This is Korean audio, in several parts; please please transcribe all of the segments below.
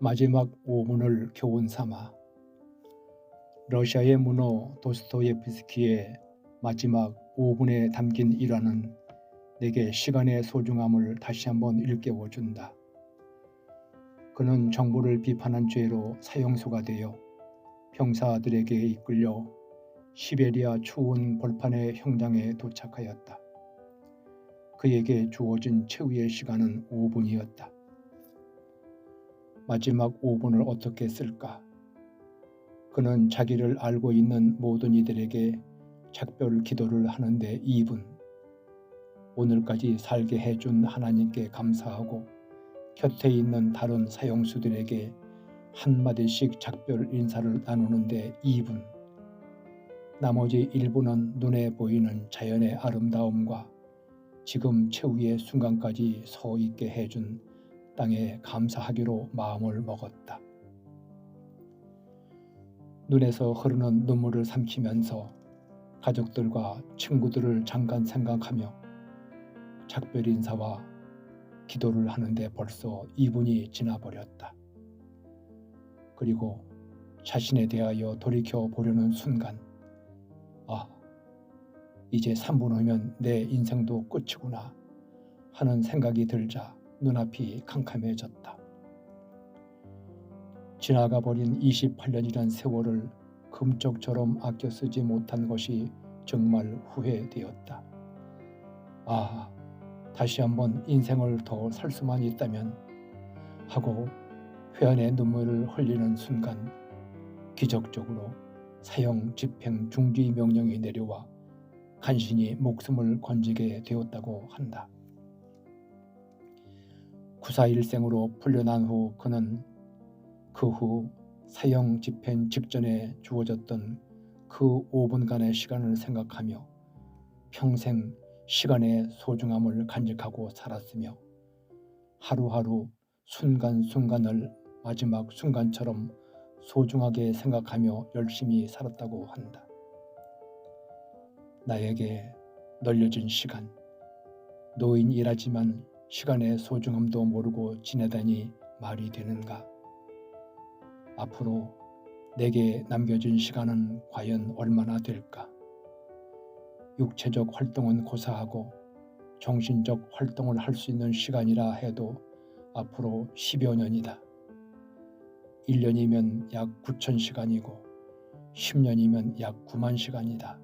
마지막 5분을 교훈 삼아 러시아의 문호 도스토예프스키의 마지막 5분에 담긴 일화는 내게 시간의 소중함을 다시 한번 일깨워 준다. 그는 정부를 비판한 죄로 사형수가 되어 병사들에게 이끌려 시베리아 추운 벌판의 형장에 도착하였다. 그에게 주어진 최후의 시간은 5분이었다. 마지막 5분을 어떻게 쓸까? 그는 자기를 알고 있는 모든 이들에게 작별 기도를 하는데 2분. 오늘까지 살게 해준 하나님께 감사하고 곁에 있는 다른 사형수들에게 한마디씩 작별 인사를 나누는데 2분. 나머지 1분은 눈에 보이는 자연의 아름다움과 지금 최후의 순간까지 서 있게 해준 땅에 감사하기로 마음을 먹었다. 눈에서 흐르는 눈물을 삼키면서 가족들과 친구들을 잠깐 생각하며 작별 인사와 기도를 하는데 벌써 2분이 지나버렸다. 그리고 자신에 대하여 돌이켜 보려는 순간, 아, 이제 3분 후면 내 인생도 끝이구나 하는 생각이 들자 눈앞이 캄캄해졌다. 지나가 버린 28년이란 세월을 금쪽처럼 아껴 쓰지 못한 것이 정말 후회되었다. 아, 다시 한번 인생을 더 살 수만 있다면 하고 회한의 눈물을 흘리는 순간 기적적으로 사형 집행 중지 명령이 내려와 간신히 목숨을 건지게 되었다고 한다. 구사일생으로 풀려난 후 그는 그 후 사형 집행 직전에 주어졌던 그 5분간의 시간을 생각하며 평생 시간의 소중함을 간직하고 살았으며 하루하루 순간순간을 마지막 순간처럼 소중하게 생각하며 열심히 살았다고 한다. 나에게 널려진 시간, 노인이라지만 시간의 소중함도 모르고 지내다니 말이 되는가? 앞으로 내게 남겨진 시간은 과연 얼마나 될까? 육체적 활동은 고사하고 정신적 활동을 할 수 있는 시간이라 해도 앞으로 10여 년이다. 1년이면 약 9천 시간이고 10년이면 약 9만 시간이다.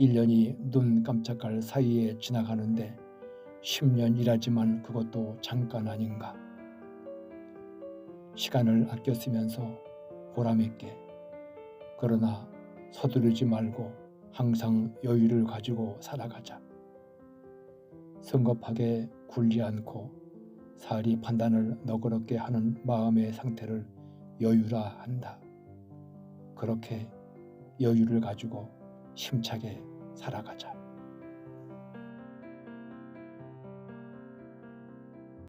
1년이 눈 깜짝할 사이에 지나가는데 10년 일하지만 그것도 잠깐 아닌가. 시간을 아껴 쓰면서 보람있게 그러나 서두르지 말고 항상 여유를 가지고 살아가자. 성급하게 굴지 않고 사리 판단을 너그럽게 하는 마음의 상태를 여유라 한다. 그렇게 여유를 가지고 힘차게 살아가자.